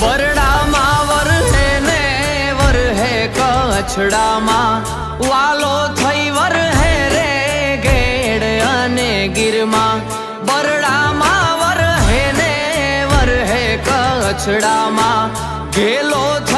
બરડામાં વરહે ને વરહે કછડામાં વાલો થઈ વર હે રે ગેડ અને ગીરમાં. બરડામાં વર હે ને વરહે કછડામાં ગેલો થઈ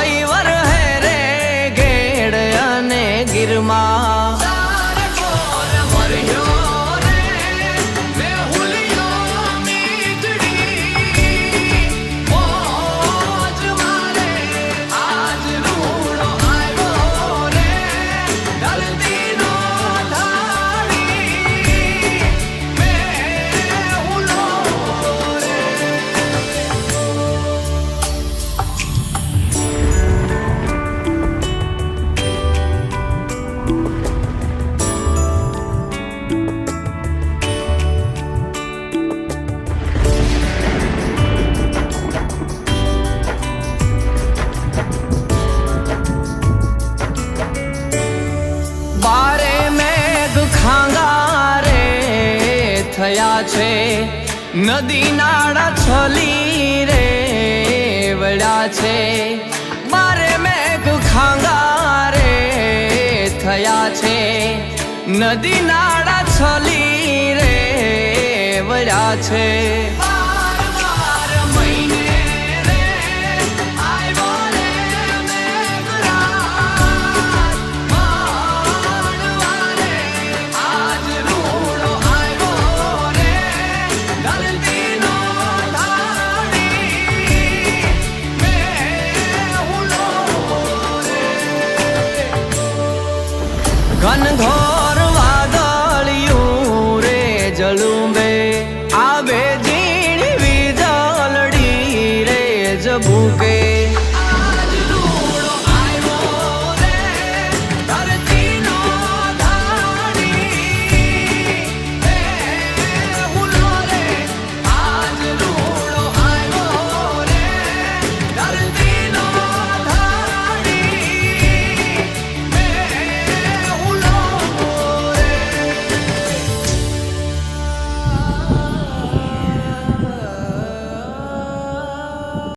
થયા છે. નદી નાળા છલી રે વળ્યા છે. મારે મેઘ ખાંગા રે થયા છે. નદી નાળા છલી રે વળ્યા છે. ઘનઘોર વાદળિયું રે જલુંબે. આવે ઝીણી વિદલડી રે જબુકે